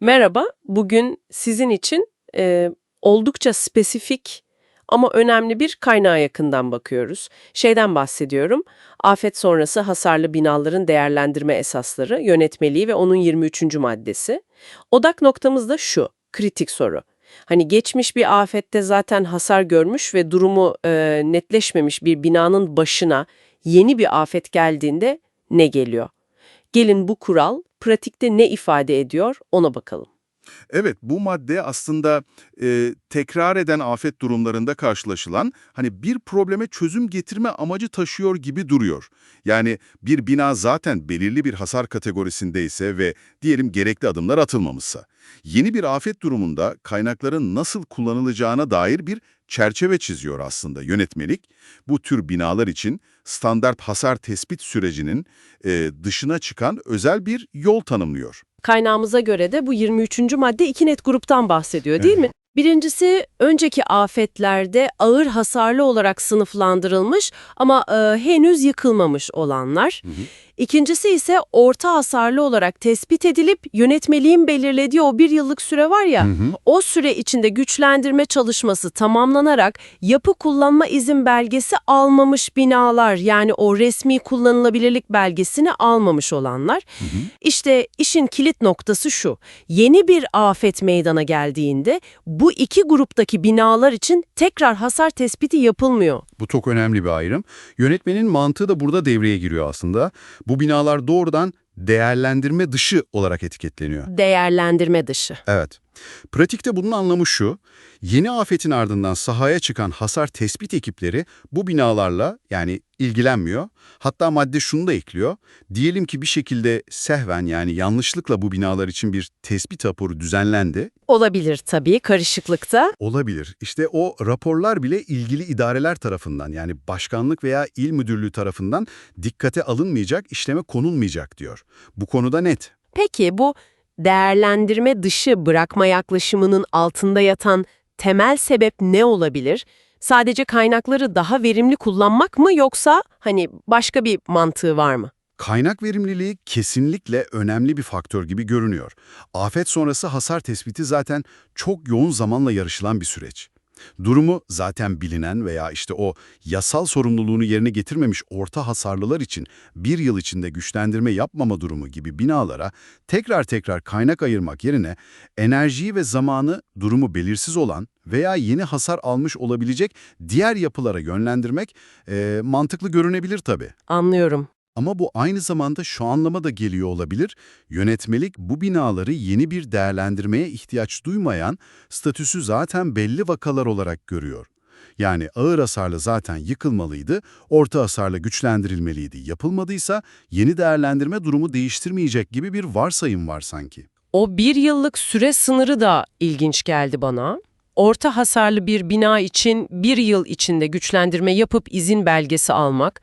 Merhaba, bugün sizin için e, oldukça spesifik ama önemli bir kaynağa yakından bakıyoruz. Şeyden bahsediyorum, afet sonrası hasarlı binaların değerlendirme esasları, yönetmeliği ve onun 23. maddesi. Odak noktamız da şu, kritik soru. Hani geçmiş bir afette zaten hasar görmüş ve durumu e, netleşmemiş bir binanın başına yeni bir afet geldiğinde ne geliyor? Gelin bu kural pratikte ne ifade ediyor ona bakalım. Evet, bu madde aslında e, tekrar eden afet durumlarında karşılaşılan hani bir probleme çözüm getirme amacı taşıyor gibi duruyor. Yani bir bina zaten belirli bir hasar kategorisindeyse ve diyelim gerekli adımlar atılmamışsa, yeni bir afet durumunda kaynakların nasıl kullanılacağına dair bir çerçeve çiziyor aslında yönetmelik. Bu tür binalar için standart hasar tespit sürecinin e, dışına çıkan özel bir yol tanımlıyor. Kaynağımıza göre de bu 23. madde iki net gruptan bahsediyor değil mi? Birincisi önceki afetlerde ağır hasarlı olarak sınıflandırılmış ama e, henüz yıkılmamış olanlar. İkincisi ise orta hasarlı olarak tespit edilip yönetmeliğin belirlediği o bir yıllık süre var ya, o süre içinde güçlendirme çalışması tamamlanarak yapı kullanma izin belgesi almamış binalar yani o resmi kullanılabilirlik belgesini almamış olanlar. İşte işin kilit noktası şu, yeni bir afet meydana geldiğinde bu iki gruptaki binalar için tekrar hasar tespiti yapılmıyor. Bu çok önemli bir ayrım. Yönetmenin mantığı da burada devreye giriyor aslında. Bu binalar doğrudan değerlendirme dışı olarak etiketleniyor. Değerlendirme dışı. Evet. Pratikte bunun anlamı şu, yeni afetin ardından sahaya çıkan hasar tespit ekipleri bu binalarla yani ilgilenmiyor. Hatta madde şunu da ekliyor, diyelim ki bir şekilde sehven yani yanlışlıkla bu binalar için bir tespit raporu düzenlendi. Olabilir tabii karışıklıkta. Olabilir. İşte o raporlar bile ilgili idareler tarafından yani başkanlık veya il müdürlüğü tarafından dikkate alınmayacak, işleme konulmayacak diyor. Bu konuda net. Peki bu değerlendirme dışı bırakma yaklaşımının altında yatan temel sebep ne olabilir? Sadece kaynakları daha verimli kullanmak mı yoksa hani başka bir mantığı var mı? Kaynak verimliliği kesinlikle önemli bir faktör gibi görünüyor. Afet sonrası hasar tespiti zaten çok yoğun zamanla yarışılan bir süreç. Durumu zaten bilinen veya işte o yasal sorumluluğunu yerine getirmemiş orta hasarlılar için bir yıl içinde güçlendirme yapmama durumu gibi binalara tekrar tekrar kaynak ayırmak yerine enerjiyi ve zamanı durumu belirsiz olan veya yeni hasar almış olabilecek diğer yapılara yönlendirmek eee, mantıklı görünebilir tabii. Anlıyorum. Ama bu aynı zamanda şu anlama da geliyor olabilir. Yönetmelik bu binaları yeni bir değerlendirmeye ihtiyaç duymayan, statüsü zaten belli vakalar olarak görüyor. Yani ağır hasarlı zaten yıkılmalıydı, orta hasarlı güçlendirilmeliydi. Yapılmadıysa yeni değerlendirme durumu değiştirmeyecek gibi bir varsayım var sanki. O bir yıllık süre sınırı da ilginç geldi bana. Orta hasarlı bir bina için bir yıl içinde güçlendirme yapıp izin belgesi almak.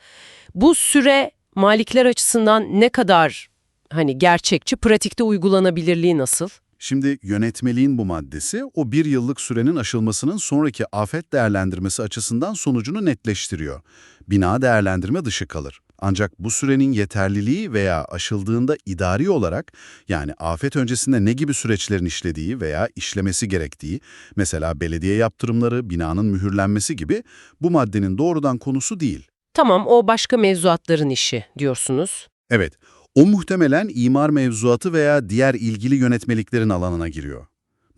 Bu süre malikler açısından ne kadar hani gerçekçi, pratikte uygulanabilirliği nasıl? Şimdi yönetmeliğin bu maddesi o bir yıllık sürenin aşılmasının sonraki afet değerlendirmesi açısından sonucunu netleştiriyor. Bina değerlendirme dışı kalır. Ancak bu sürenin yeterliliği veya aşıldığında idari olarak yani afet öncesinde ne gibi süreçlerin işlediği veya işlemesi gerektiği, mesela belediye yaptırımları, binanın mühürlenmesi gibi bu maddenin doğrudan konusu değil. Tamam, o başka mevzuatların işi diyorsunuz. Evet, o muhtemelen imar mevzuatı veya diğer ilgili yönetmeliklerin alanına giriyor.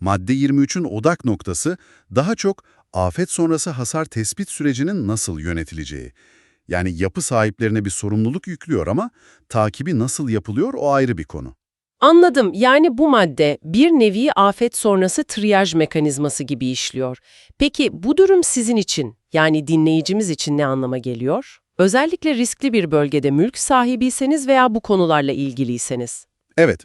Madde 23'ün odak noktası daha çok afet sonrası hasar tespit sürecinin nasıl yönetileceği. Yani yapı sahiplerine bir sorumluluk yüklüyor ama takibi nasıl yapılıyor o ayrı bir konu. Anladım. Yani bu madde bir nevi afet sonrası triyaj mekanizması gibi işliyor. Peki bu durum sizin için, yani dinleyicimiz için ne anlama geliyor? Özellikle riskli bir bölgede mülk sahibiyseniz veya bu konularla ilgiliyseniz. Evet,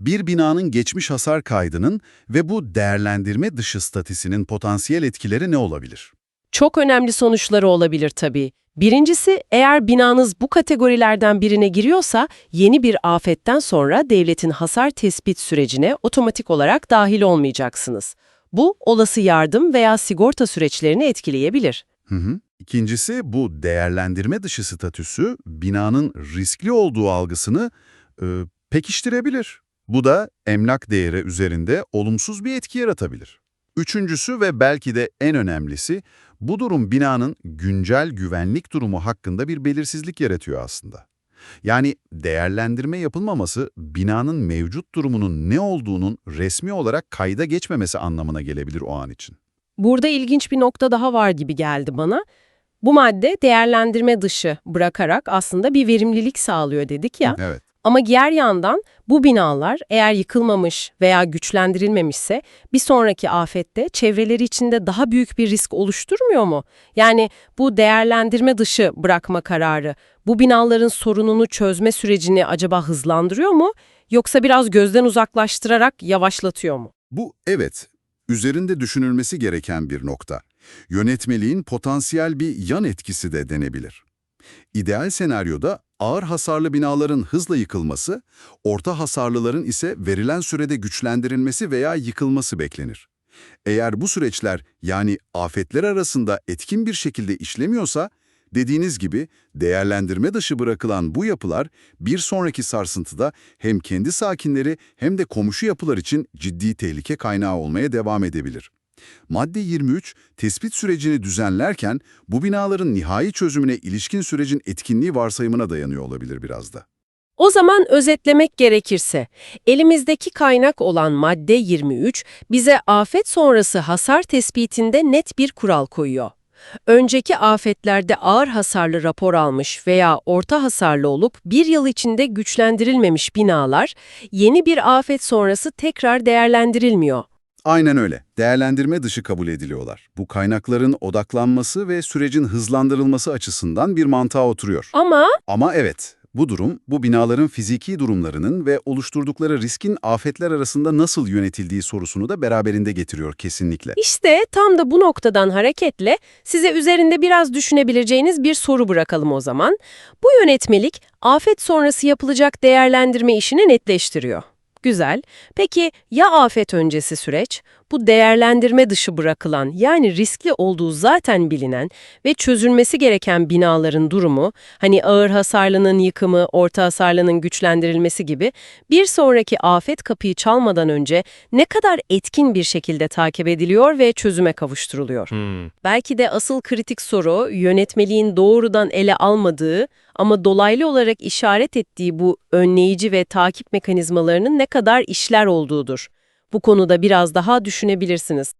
bir binanın geçmiş hasar kaydının ve bu değerlendirme dışı statüsünün potansiyel etkileri ne olabilir? Çok önemli sonuçları olabilir tabii. Birincisi, eğer binanız bu kategorilerden birine giriyorsa, yeni bir afetten sonra devletin hasar tespit sürecine otomatik olarak dahil olmayacaksınız. Bu, olası yardım veya sigorta süreçlerini etkileyebilir. Hı hı. İkincisi bu değerlendirme dışı statüsü binanın riskli olduğu algısını e, pekiştirebilir. Bu da emlak değeri üzerinde olumsuz bir etki yaratabilir. Üçüncüsü ve belki de en önemlisi, bu durum binanın güncel güvenlik durumu hakkında bir belirsizlik yaratıyor aslında. Yani değerlendirme yapılmaması binanın mevcut durumunun ne olduğunun resmi olarak kayda geçmemesi anlamına gelebilir o an için. Burada ilginç bir nokta daha var gibi geldi bana. Bu madde değerlendirme dışı bırakarak aslında bir verimlilik sağlıyor dedik ya. Evet. Ama diğer yandan bu binalar eğer yıkılmamış veya güçlendirilmemişse bir sonraki afette çevreleri içinde daha büyük bir risk oluşturmuyor mu? Yani bu değerlendirme dışı bırakma kararı bu binaların sorununu çözme sürecini acaba hızlandırıyor mu? Yoksa biraz gözden uzaklaştırarak yavaşlatıyor mu? Bu evet, üzerinde düşünülmesi gereken bir nokta. Yönetmeliğin potansiyel bir yan etkisi de denebilir. İdeal senaryoda ağır hasarlı binaların hızla yıkılması, orta hasarlıların ise verilen sürede güçlendirilmesi veya yıkılması beklenir. Eğer bu süreçler yani afetler arasında etkin bir şekilde işlemiyorsa, dediğiniz gibi değerlendirme dışı bırakılan bu yapılar bir sonraki sarsıntıda hem kendi sakinleri hem de komşu yapılar için ciddi tehlike kaynağı olmaya devam edebilir. Madde 23, tespit sürecini düzenlerken bu binaların nihai çözümüne ilişkin sürecin etkinliği varsayımına dayanıyor olabilir biraz da. O zaman özetlemek gerekirse, elimizdeki kaynak olan madde 23 bize afet sonrası hasar tespitinde net bir kural koyuyor. Önceki afetlerde ağır hasarlı rapor almış veya orta hasarlı olup bir yıl içinde güçlendirilmemiş binalar, yeni bir afet sonrası tekrar değerlendirilmiyor. Aynen öyle. Değerlendirme dışı kabul ediliyorlar. Bu kaynakların odaklanması ve sürecin hızlandırılması açısından bir mantığa oturuyor. Ama Ama evet, bu durum, bu binaların fiziki durumlarının ve oluşturdukları riskin afetler arasında nasıl yönetildiği sorusunu da beraberinde getiriyor kesinlikle. işte tam da bu noktadan hareketle size üzerinde biraz düşünebileceğiniz bir soru bırakalım o zaman. Bu yönetmelik afet sonrası yapılacak değerlendirme işini netleştiriyor. Güzel. Peki ya afet öncesi süreç? Bu değerlendirme dışı bırakılan yani riskli olduğu zaten bilinen ve çözülmesi gereken binaların durumu, hani ağır hasarlının yıkımı, orta hasarlının güçlendirilmesi gibi bir sonraki afet kapıyı çalmadan önce ne kadar etkin bir şekilde takip ediliyor ve çözüme kavuşturuluyor? Belki de asıl kritik soru yönetmeliğin doğrudan ele almadığı ama dolaylı olarak işaret ettiği bu önleyici ve takip mekanizmalarının ne kadar işler olduğudur. Bu konuda biraz daha düşünebilirsiniz.